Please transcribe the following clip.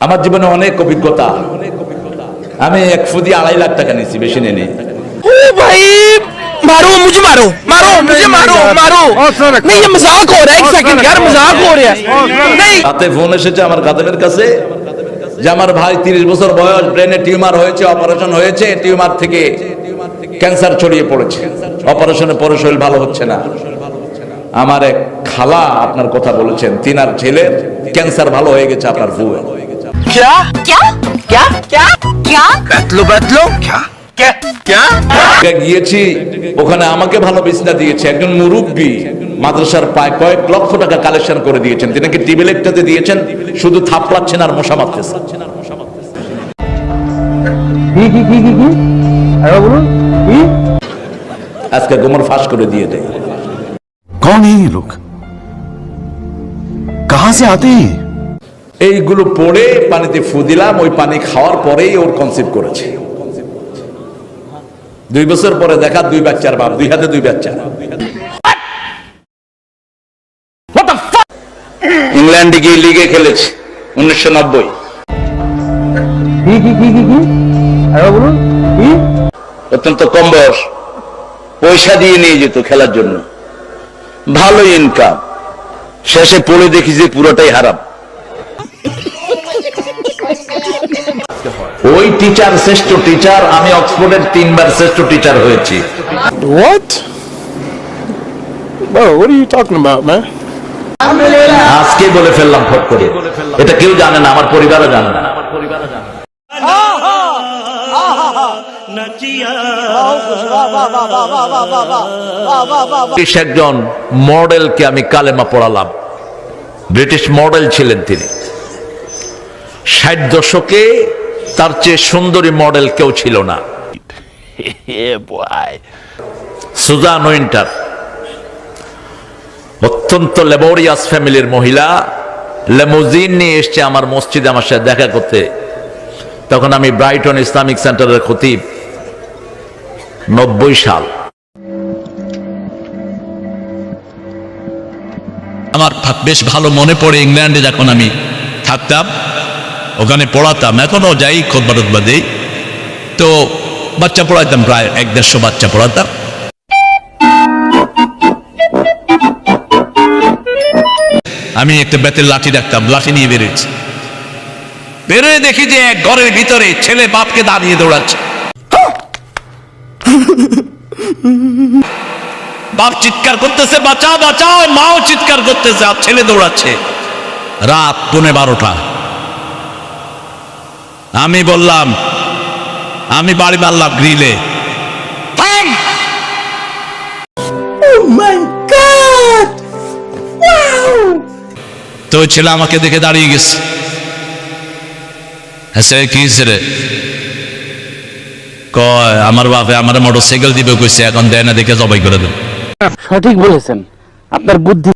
আমার জীবনে অনেক অভিজ্ঞতা আমি এক ফুদি আড়াই লাখ টাকা নিয়েছি বেশি নেই ओ भाई मारो मुझे मारो मारो मुझे मारो मारो नहीं ये मजाक हो रहा है एक सेकंड यार मजाक हो रहा है नहीं রাতে ফোন এসেছে আমার কাদেমের কাছে যে আমার ভাই তিরিশ বছর বয়স ব্রেনে টিউমার হয়েছে অপারেশন হয়েছে টিউমার থেকে ক্যান্সার ছড়িয়ে পড়েছে অপারেশনে পরে শরীর ভালো হচ্ছে না আমার এক খালা আপনার কথা বলেছেন তিনার ছেলের ক্যান্সার ভালো হয়ে গেছে আপনার বউয়ের क्या क्या क्या क्या क्या बैतलो बैतलो क्या क्या क्या জায়গায় গিয়েছি ওখানে আমাকে ভালো বিছনা দিয়েছে একজন মুরব্বী মাদ্রাসার প্রায় কয়েক লক্ষ টাকা কালেকশন করে দিয়েছেন তিনি কি টিভি লেকটাতে দিয়েছেন শুধু থাপড়াচ্ছেন আর মশা মারতেছেন কি কি কি কি কি আরে বলুন কি আজকে গোমর ফাঁস করে দিয়ে দেয় कौन है ये लोग कहां से आते हैं ये? এইগুলো পড়ে পানিতে ফু দিলাম ওই পানি খাওয়ার পরেই ওর কনসিভ করেছে। দুই বছর পরে দেখা দুই বাচ্চার বাপ দুই হাতে দুই বাচ্চা। ইংল্যান্ডে গিয়ে লিগে খেলেছে উনিশশো নব্বই। অত্যন্ত কম বয়স। পয়সা দিয়ে নিয়ে যেত খেলার জন্য। ভালো ইনকাম শেষে পড়ে দেখি যে পুরোটাই হারাম। ওই টিচার শ্রেষ্ঠ টিচার আমি অক্সফোর্ডের তিনবার শ্রেষ্ঠ টিচার হয়েছি। What? Bro what are you talking about man? আজকে বলে ফেললাম ফট করে। এটা কেউ জানে না আমার পরিবারও জানে না। ব্রিটিশ একজন মডেলকে আমি কালেমা পড়ালাম। ব্রিটিশ মডেল ছিলেন তিনি। ষাট দশকে তার চেয়ে সুন্দরী মডেল কেউ ছিল না। সুজান উইন্টার অত্যন্ত লেবোরিয়াস ফ্যামিলির মহিলা লেমোজিন নিয়ে এসছে আমার মসজিদে আমার সাথে দেখা করতে। তখন আমি ব্রাইটন ইসলামিক সেন্টারের খতিব নব্বই সাল। আমার বেশ ভালো মনে পড়ে ইংল্যান্ডে যখন আমি থাকতাম। ওখানে পড়াতাম। এখনও যাই খোদবা টোদবা দিই তো বাচ্চা পড়াতাম প্রায় এক দেড়শো বাচ্চা পড়াতাম। আমি একটা বেতের লাঠি রাখতাম, লাঠি নিয়ে বেরোচ্ছি বেরোয় দেখি যে এক ঘরের ভিতরে ছেলে বাপকে দাঁড়িয়ে দৌড়াচ্ছে। বাপ চিৎকার করতেছে, বাঁচাও বাঁচাও, মাও চিৎকার করতেছে, আর ছেলে দৌড়াচ্ছে। রাত পৌনে বারোটা। আমি বললাম আমি বাড়ি মারলাম গ্রিলে। তো ছেলে আমাকে দেখে দাঁড়িয়ে গেছে। হ্যাঁ কি রে কয় আমার বাপে আমার মোটর সাইকেল দিবে কইছে এখন দেয় না দেখে জবাই করে দেব। সঠিক বলেছেন। আপনার বুদ্ধি